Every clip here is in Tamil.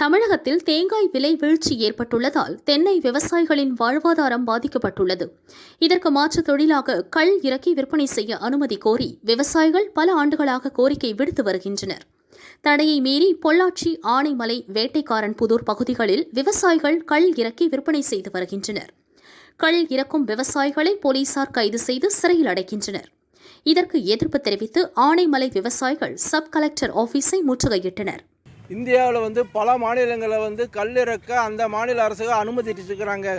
தமிழகத்தில் தேங்காய் விலை வீழ்ச்சி ஏற்பட்டுள்ளதால் தென்னை விவசாயிகளின் வாழ்வாதாரம் பாதிக்கப்பட்டுள்ளது. இதற்கு மாற்று தொழிலாக கள் இறக்கி விற்பனை செய்ய அனுமதி கோரி விவசாயிகள் பல ஆண்டுகளாக கோரிக்கை விடுத்து வருகின்றனர். தடையை மீறி பொள்ளாச்சி ஆனைமலை வேட்டைக்காரன் புதூர் பகுதிகளில் விவசாயிகள் கள் இறக்கி விற்பனை செய்து வருகின்றனர். கள் இறக்கும் விவசாயிகளை போலீசார் கைது செய்து சிறையில் அடைக்கின்றனர். இதற்கு எதிர்ப்பு தெரிவித்து ஆனைமலை விவசாயிகள் சப் கலெக்டர் ஆபீஸை முற்றுகையிட்டனர். இந்தியாவில் வந்து பல மாநிலங்களில் வந்து கல் இறக்க அந்த மாநில அரசுகள் அனுமதிச்சிருக்கிறாங்க.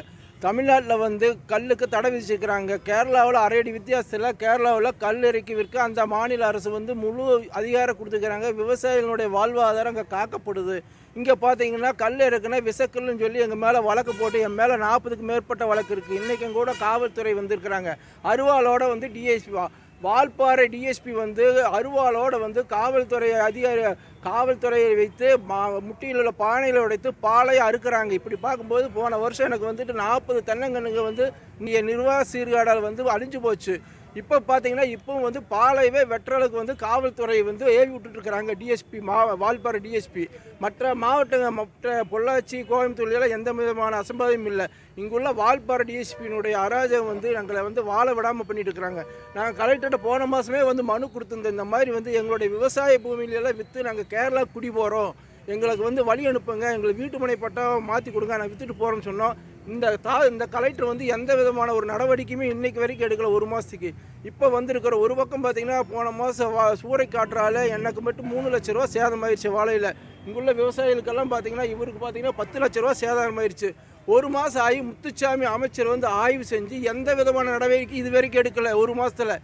தமிழ்நாட்டில் வந்து கல்லுக்கு தடை விதிச்சிருக்கிறாங்க. கேரளாவில் அரையடி வித்தியாசத்தில் கேரளாவில் கல் இறக்கி விற்க அந்த மாநில அரசு வந்து முழு அதிகாரம் கொடுத்துக்கிறாங்க. விவசாயிகளுடைய வாழ்வாதாரம் அங்கே காக்கப்படுது. இங்கே பார்த்தீங்கன்னா கல் இறக்குனா விசக்கல்னு சொல்லி எங்கள் மேலே வழக்கு போட்டு என் மேலே நாற்பதுக்கு மேற்பட்ட வழக்கு இருக்குது இன்றைக்கும் கூட காவல்துறை வந்திருக்கிறாங்க. அருவாளோட வந்து டிஎஸ்பி வால்பாறை டிஎஸ்பி வந்து அருவாளோட வந்து காவல்துறை அதிகாரி காவல்துறையை வைத்து மா- முட்டியில் உள்ள பானையில் உடைத்து பாலையை அறுக்கிறாங்க. இப்படி பார்க்கும்போது போன வருஷம் எனக்கு வந்துட்டு நாற்பது தென்னங்கன்னுங்க வந்து இங்கே நிர்வாக சீர்காடால் வந்து அழிஞ்சு போச்சு. இப்போ பார்த்தீங்கன்னா இப்போ வந்து பாலைவே வெட்டுறதுக்கு வந்து காவல்துறை வந்து ஏவி விட்டுட்டுருக்குறாங்க டிஎஸ்பி மா வால்பாறை டிஎஸ்பி மற்ற மாவட்டங்கள் மற்ற பொள்ளாச்சி கோயம்புத்தூர்லாம் எந்த விதமான அசம்பாவியம் இல்லை. இங்குள்ள வால்பாறை டிஎஸ்பியினுடைய அராஜகம் வந்து எங்களை வந்து வாழ விடாமல் பண்ணிட்டு இருக்கிறாங்க. நாங்கள் கலெக்டர்கிட்ட போன மாதமே வந்து மனு கொடுத்துருந்தோம். இந்த மாதிரி வந்து எங்களுடைய விவசாய பூமியிலெல்லாம் விற்று நாங்கள் கேரளா குடி போகிறோம் எங்களுக்கு வந்து வழி அனுப்புங்க. எங்களுக்கு வீட்டு மனை பட்டம் மாற்றி கொடுங்க. நான் விற்றுட்டு போகிறேன்னு சொன்னோம். இந்த தா இந்த கலெக்டர் வந்து எந்த விதமான ஒரு நடவடிக்கையுமே இன்றைக்கு வரைக்கும் எடுக்கல ஒரு மாதத்துக்கு இப்போ வந்திருக்கிற ஒரு பக்கம் பார்த்தீங்கன்னா போன மாதம் வா சூறை காற்றால் எனக்கு மட்டும் மூணு லட்ச ரூபா சேதம் ஆயிடுச்சு வாழையில். இங்குள்ள விவசாயிகளுக்கெல்லாம் பார்த்தீங்கன்னா இவருக்கு பார்த்தீங்கன்னா பத்து லட்ச ரூபா சேதமாயிருச்சு ஒரு மாதம் ஆகி முத்துச்சாமி அமைச்சர் வந்து ஆய்வு செஞ்சு எந்த விதமான நடவடிக்கை இது வரைக்கும் எடுக்கல ஒரு மாதத்தில்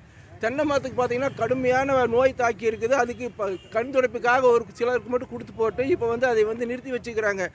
தென்னை மரத்துக்கு பார்த்தீங்கன்னா கடுமையான நோய் தாக்கி இருக்குது. அதுக்கு இப்போ கண் துடைப்புக்காக ஒரு சிலருக்கு மட்டும் கொடுத்து போட்டு இப்போ வந்து அதை வந்து நிறுத்தி வச்சுக்கிறாங்க.